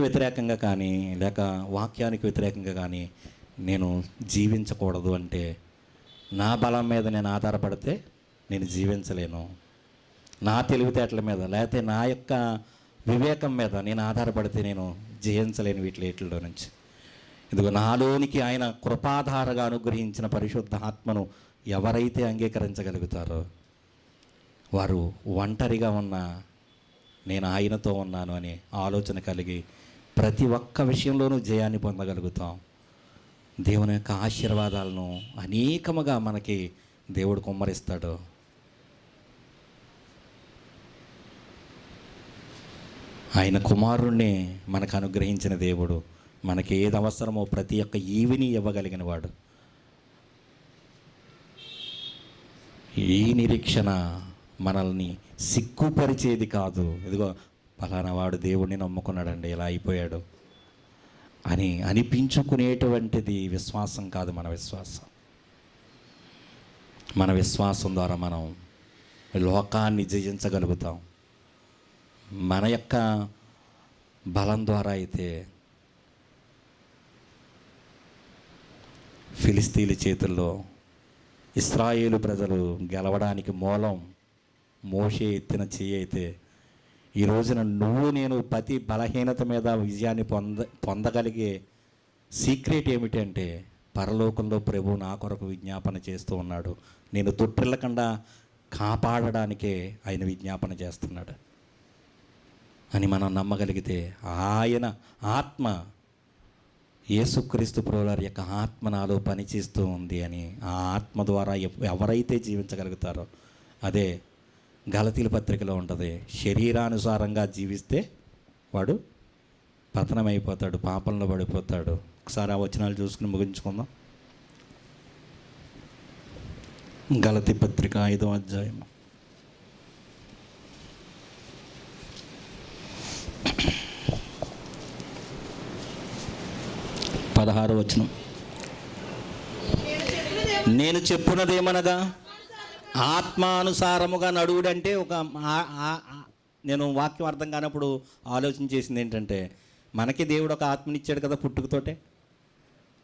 వ్యతిరేకంగా కానీ లేక వాక్యానికి వ్యతిరేకంగా కానీ నేను జీవించకూడదు అంటే నా బలం మీద నేను ఆధారపడితే నేను జీవించలేను. నా తెలివితేటల మీద లేకపోతే నా యొక్క వివేకం మీద నేను ఆధారపడితే నేను జయించలేను వీటిలో నుంచి. ఇదిగో నాలోనికి ఆయన కృపాధారగా అనుగ్రహించిన పరిశుద్ధ ఆత్మను ఎవరైతే అంగీకరించగలుగుతారో వారు ఒంటరిగా ఉన్న నేను ఆయనతో ఉన్నాను అనే ఆలోచన కలిగి ప్రతి ఒక్క విషయంలోనూ జయాన్ని పొందగలుగుతాం. దేవుని యొక్క ఆశీర్వాదాలను అనేకముగా మనకి దేవుడు కుమ్మరిస్తాడు. ఆయన కుమారుణ్ణి మనకు అనుగ్రహించిన దేవుడు. మనకి ఏది అవసరమో ప్రతి ఒక్క ఈవిని ఇవ్వగలిగిన వాడు. ఈ నిరీక్షణ మనల్ని సిగ్గుపరిచేది కాదు. ఇదిగో పలానా వాడు దేవుణ్ణి నమ్ముకున్నాడండి ఇలా అయిపోయాడు అని అనిపించుకునేటువంటిది విశ్వాసం కాదు మన విశ్వాసం. మన విశ్వాసం ద్వారా మనం లోకాన్ని జయించగలుగుతాం. మన యొక్క బలం ద్వారా అయితే ఫిలిస్తీన్ల చేతుల్లో ఇస్రాయేలు ప్రజలు గెలవడానికి మూలం మోషే ఎత్తిన చెయ్యి అయితే ఈ రోజున నువ్వు నేను ప్రతి బలహీనత మీద విజయాన్ని పొంద పొందగలిగే సీక్రెట్ ఏమిటంటే పరలోకంలో ప్రభు నా కొరకు విజ్ఞాపన చేస్తూ ఉన్నాడు. నేను తొట్టిల్లకుండా కాపాడడానికే ఆయన విజ్ఞాపన చేస్తున్నాడు. అని మనం నమ్మగలిగితే ఆయన ఆత్మ యేసుక్రీస్తు ప్రభువారి యొక్క ఆత్మ నాలో పనిచేస్తూ ఉంది అని ఆ ఆత్మ ద్వారా ఎవరైతే జీవించగలుగుతారో అదే గలతీల పత్రికలో ఉంటుంది. శరీరానుసారంగా జీవిస్తే వాడు పతనమైపోతాడు పాపంలో పడిపోతాడు. ఒకసారి ఆ వచనాలు చూసుకుని ముగించుకుందాం. గలతి పత్రిక ఐదో అధ్యాయం పదహారు వచనం. నేను చెప్పున్నదేమనగా ఆత్మానుసారముగా నడువుడంటే ఒక నేను వాక్యం అర్థం కానప్పుడు ఆలోచన చేసింది ఏంటంటే మనకి దేవుడు ఒక ఆత్మనిచ్చాడు కదా పుట్టుకతోటే?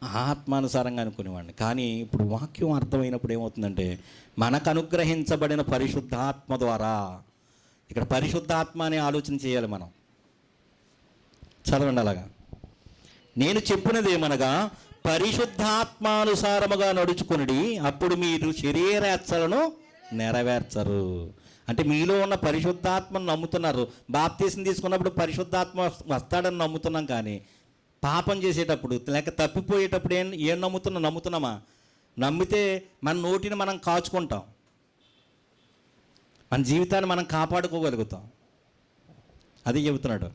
ఆత్మానుసారంగా అనుకునేవాడిని. కానీ ఇప్పుడు వాక్యం అర్థమైనప్పుడు ఏమవుతుందంటే మనకు అనుగ్రహించబడిన పరిశుద్ధాత్మ ద్వారా ఇక్కడ పరిశుద్ధాత్మ అనే ఆలోచన చేయాలి మనం. చదవండి అలాగా. నేను చెప్పినది ఏమనగా పరిశుద్ధాత్మానుసారముగా నడుచుకుని అప్పుడు మీరు శరీరేచ్ఛలను నెరవేర్చరు. అంటే మీలో ఉన్న పరిశుద్ధాత్మను నమ్ముతున్నారు. బాప్తీసం తీసుకున్నప్పుడు పరిశుద్ధాత్మ వస్తాడని నమ్ముతున్నాం కానీ పాపం చేసేటప్పుడు లేక తప్పిపోయేటప్పుడు ఏం ఏం నమ్ముతున్నా నమ్ముతున్నామా? నమ్మితే మన నోటిని మనం కాచుకుంటాం. మన జీవితాన్ని మనం కాపాడుకోగలుగుతాం. అది చెబుతున్నాడు.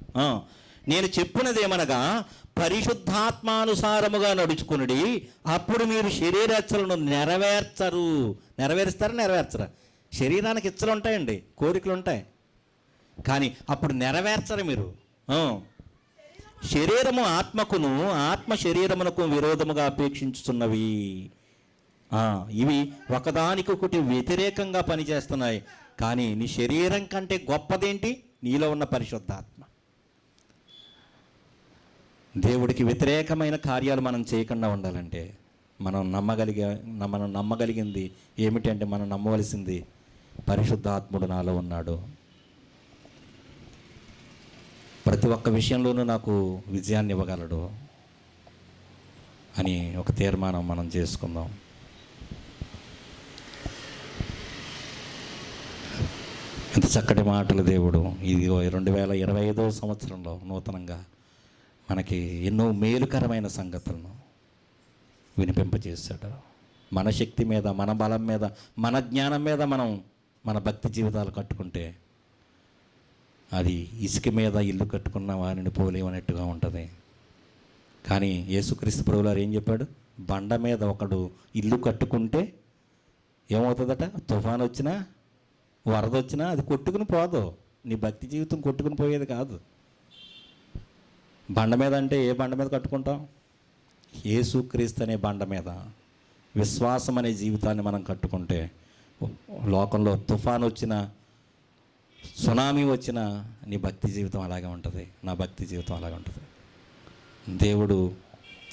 నేను చెప్పినది ఏమనగా పరిశుద్ధాత్మానుసారముగా నడుచుకునుడి. అప్పుడు మీరు శరీరచ్చలను నెరవేర్చరు. నెరవేరుస్తారా నెరవేర్చరా? శరీరానికి ఇచ్చలు ఉంటాయండి కోరికలు ఉంటాయి కానీ అప్పుడు నెరవేర్చరు మీరు. శరీరము ఆత్మకును ఆత్మ శరీరమునకు విరోధముగా అపేక్షించుతున్నవి. ఇవి ఒకదానికొకటి వ్యతిరేకంగా పనిచేస్తున్నాయి. కానీ నీ శరీరం కంటే గొప్పదేంటి? నీలో ఉన్న పరిశుద్ధాత్మ. దేవుడికి వ్యతిరేకమైన కార్యాలు మనం చేయకుండా ఉండాలంటే మనం నమ్మగలిగే మనం నమ్మగలిగింది ఏమిటంటే మనం నమ్మవలసింది పరిశుద్ధాత్ముడు నాలో ఉన్నాడు. ప్రతి ఒక్క విషయంలోనూ నాకు విజయాన్ని ఇవ్వగలడు అని ఒక తీర్మానం మనం చేసుకుందాం. ఎంత చక్కటి మాటలు దేవుడు. ఇది రెండు వేల ఇరవై ఐదో సంవత్సరంలో నూతనంగా మనకి ఎన్నో మేలుకరమైన సంగతులను వినిపింపజేశాడు. మన శక్తి మీద మన బలం మీద మన జ్ఞానం మీద మనం మన భక్తి జీవితాలు కట్టుకుంటే అది ఇసుక మీద ఇల్లు కట్టుకున్న వారిని పోలేమన్నట్టుగా ఉంటుంది. కానీ యేసుక్రీస్తు ప్రభులారు ఏం చెప్పాడు? బండ మీద ఒకడు ఇల్లు కట్టుకుంటే ఏమవుతుందట? తుఫాన్ వచ్చినా వరద వచ్చినా అది కొట్టుకుని పోదు. నీ భక్తి జీవితం కొట్టుకుని పోయేది కాదు. బండ మీద అంటే ఏ బండ మీద కట్టుకుంటాం? ఏసుక్రీస్తు అనే బండ మీద. విశ్వాసం అనే జీవితాన్ని మనం కట్టుకుంటే లోకంలో తుఫాన్ వచ్చిన సునామీ వచ్చిన నీ భక్తి జీవితం అలాగే ఉంటుంది. నా భక్తి జీవితం అలాగే ఉంటుంది. దేవుడు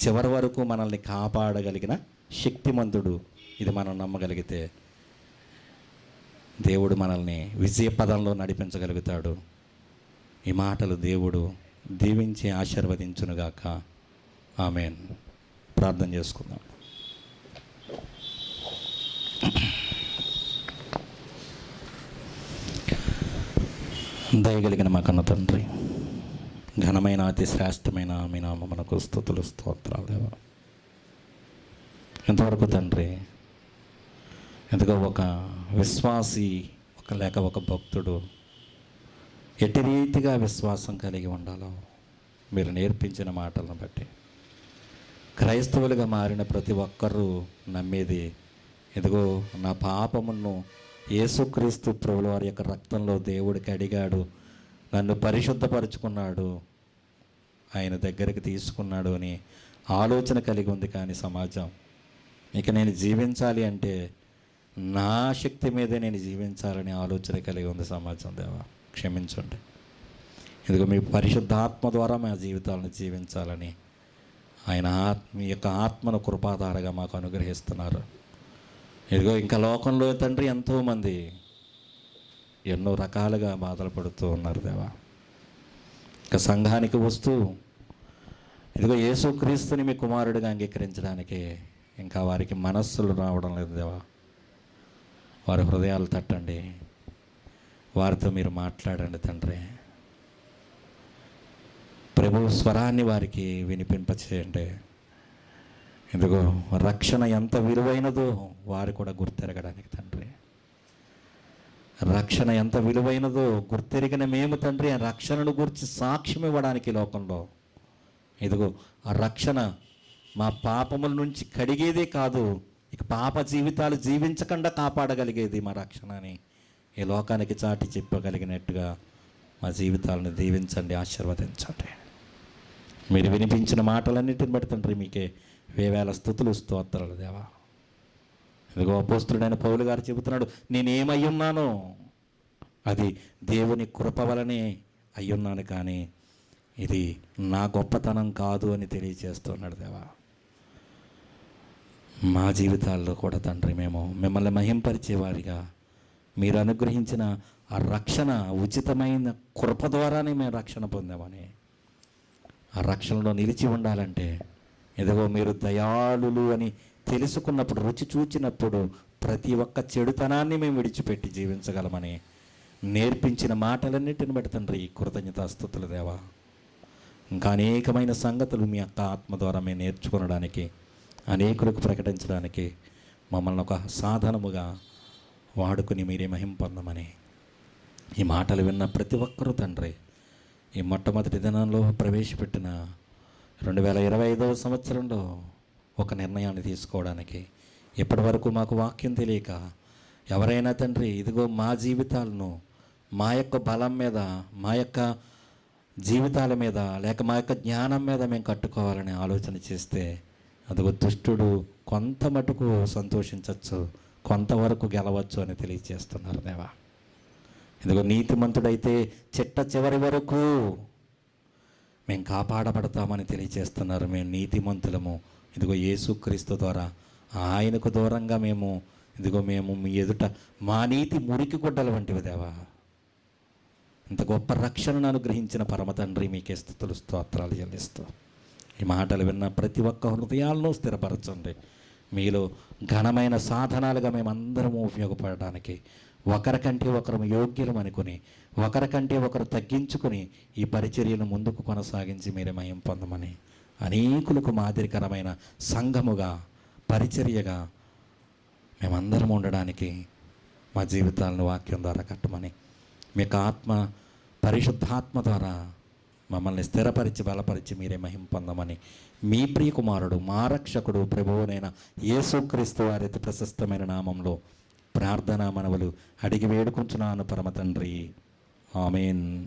చివరి వరకు మనల్ని కాపాడగలిగిన శక్తిమంతుడు. ఇది మనం నమ్మగలిగితే దేవుడు మనల్ని విజయ పదంలో నడిపించగలుగుతాడు. ఈ మాటలు దేవుడు దీవించి ఆశీర్వదించునుగాక. ఆమెన్. ప్రార్థన చేసుకుందాం. దయగలిగిన మా కన్న తండ్రి ఘనమైన అతి శ్రేష్టమైన మీ నామమునకు స్థుతులు స్తోత్రాలు దేవా. ఇంతవరకు తండ్రి ఎందుకో ఒక విశ్వాసి ఒక లేక ఒక భక్తుడు ఎట్టి రీతిగా విశ్వాసం కలిగి ఉండాలో మీరు నేర్పించిన మాటలను బట్టి. క్రైస్తవులుగా మారిన ప్రతి ఒక్కరూ నమ్మేది ఇదిగో నా పాపమును యేసుక్రీస్తు ప్రభుల వారి యొక్క రక్తంలో దేవుడికి అడిగాడు నన్ను పరిశుద్ధపరుచుకున్నాడు ఆయన దగ్గరికి తీసుకున్నాడు అని ఆలోచన కలిగి ఉంది కానీ సమాజం. ఇక నేను జీవించాలి అంటే నా శక్తి మీదే నేను జీవించాలని ఆలోచన కలిగి ఉంది సమాజం దేవా. క్షమించండి. ఇదిగో మీ పరిశుద్ధాత్మ ద్వారా మా జీవితాలను జీవించాలని ఆయన ఆత్మ యొక్క ఆత్మను కృపాధారగా మాకు అనుగ్రహిస్తున్నారు. ఇదిగో ఇంకా లోకంలో తండ్రి ఎంతోమంది ఎన్నో రకాలుగా బాధలు పడుతూ ఉన్నారు దేవా. ఇంకా సంఘానికి వస్తూ ఇదిగో యేసుక్రీస్తుని మీ కుమారుడిగా అంగీకరించడానికి ఇంకా వారికి మనస్సులు రావడం లేదు దేవా. వారి హృదయాలు తట్టండి. వారితో మీరు మాట్లాడండి తండ్రి. ప్రభు స్వరాన్ని వారికి వినిపింపచేయండి. ఇదిగో రక్షణ ఎంత విలువైనదో వారు కూడా గుర్తెరగడానికి తండ్రి. రక్షణ ఎంత విలువైనదో గుర్తెరిగిన మేము తండ్రి ఆ రక్షణను గురించి సాక్ష్యం ఇవ్వడానికి లోకంలో. ఇదిగో ఆ రక్షణ మా పాపముల నుంచి కడిగేదే కాదు ఇక పాప జీవితాలు జీవించకుండా కాపాడగలిగేది మా రక్షణ అని ఈ లోకానికి చాటి చెప్పగలిగినట్టుగా మా జీవితాలను దీవించండి ఆశీర్వదించండి. మీరు వినిపించిన మాటలన్నింటిని బట్టి తండ్రి మీకే వేవేల స్థుతులు స్తోత్రాలు దేవా. ఇదిగో అపోస్తుడైన పౌలు గారు చెబుతున్నాడు నేనేమై ఉన్నాను అది దేవుని కృప వలనే అయ్యున్నాను కానీ ఇది నా గొప్పతనం కాదు అని తెలియజేస్తున్నాడు దేవా. మా జీవితాల్లో కూడా తండ్రి మేము మిమ్మల్ని మహింపరిచేవారిగా మీరు అనుగ్రహించిన ఆ రక్షణ ఉచితమైన కృప ద్వారానే మేము రక్షణ పొందామని. ఆ రక్షణలో నిలిచి ఉండాలంటే ఎదుగో మీరు దయాళులు అని తెలుసుకున్నప్పుడు రుచి చూచినప్పుడు ప్రతి ఒక్క చెడుతనాన్ని మేము విడిచిపెట్టి జీవించగలమని నేర్పించిన మాటలన్నిటిని బట్టి తండ్రి కృతజ్ఞతాస్థుతులు దేవా. ఇంకా అనేకమైన సంగతులు మీ యొక్క ఆత్మ ద్వారా మేము నేర్చుకొనడానికి అనేకులకు ప్రకటించడానికి మమ్మల్ని ఒక సాధనముగా వాడుకుని మీరే మహిం పొందమని ఈ మాటలు విన్న ప్రతి ఒక్కరూ తండ్రి ఈ మొట్టమొదటి దినంలో ప్రవేశపెట్టిన రెండు వేల ఇరవై ఐదవ సంవత్సరంలో ఒక నిర్ణయాన్ని తీసుకోవడానికి ఇప్పటి వరకు మాకు వాక్యం తెలియక ఎవరైనా తండ్రి ఇదిగో మా జీవితాలను మా యొక్క బలం మీద మా యొక్క జీవితాల మీద లేక మా యొక్క జ్ఞానం మీద మేము కట్టుకోవాలని ఆలోచన చేస్తే అదిగో దుష్టుడు కొంత మటుకు సంతోషించవచ్చు కొంతవరకు గెలవచ్చు అని తెలియజేస్తున్నారు దేవా. ఇదిగో నీతిమంతుడైతే చిట్ట చివరి వరకు మేము కాపాడబడతామని తెలియజేస్తున్నారు. మేము నీతిమంతులము. ఇదిగో యేసుక్రీస్తు ద్వారా ఆయనకు దూరంగా మేము ఇదిగో మేము మీ ఎదుట మా నీతి మురికి గుడ్డల వంటివి దేవా. ఇంత గొప్ప రక్షణను అనుగ్రహించిన పరమతండ్రి మీకే స్థుతులు స్తోత్రాలు చెల్లిస్తూ ఈ మాటలు విన్న ప్రతి ఒక్క హృదయాలను స్థిరపరచండి. మీలో ఘనమైన సాధనాలుగా మేమందరము ఉపయోగపడడానికి ఒకరికంటే ఒకరు యోగ్యులం అనుకుని ఒకరికంటే ఒకరు తగ్గించుకుని ఈ పరిచర్యను ముందుకు కొనసాగించి మీరే మయం పొందమని అనేకులకు మాదిరికరమైన సంఘముగా పరిచర్యగా మేమందరం ఉండడానికి మా జీవితాలను వాక్యం ద్వారా కట్టమని మీ యొక్క ఆత్మ పరిశుద్ధాత్మ ద్వారా మమ్మల్ని స్థిరపరిచి బలపరిచి మీరే మహిం పొందమని మీ ప్రియ కుమారుడు మా రక్షకుడు ప్రభువునైన యేసుక్రీస్తు వారి అతి ప్రశస్తమైన నామంలో ప్రార్థనా మనవులు అడిగి వేడుకుంటున్నాను పరమ తండ్రి. ఆమెన్.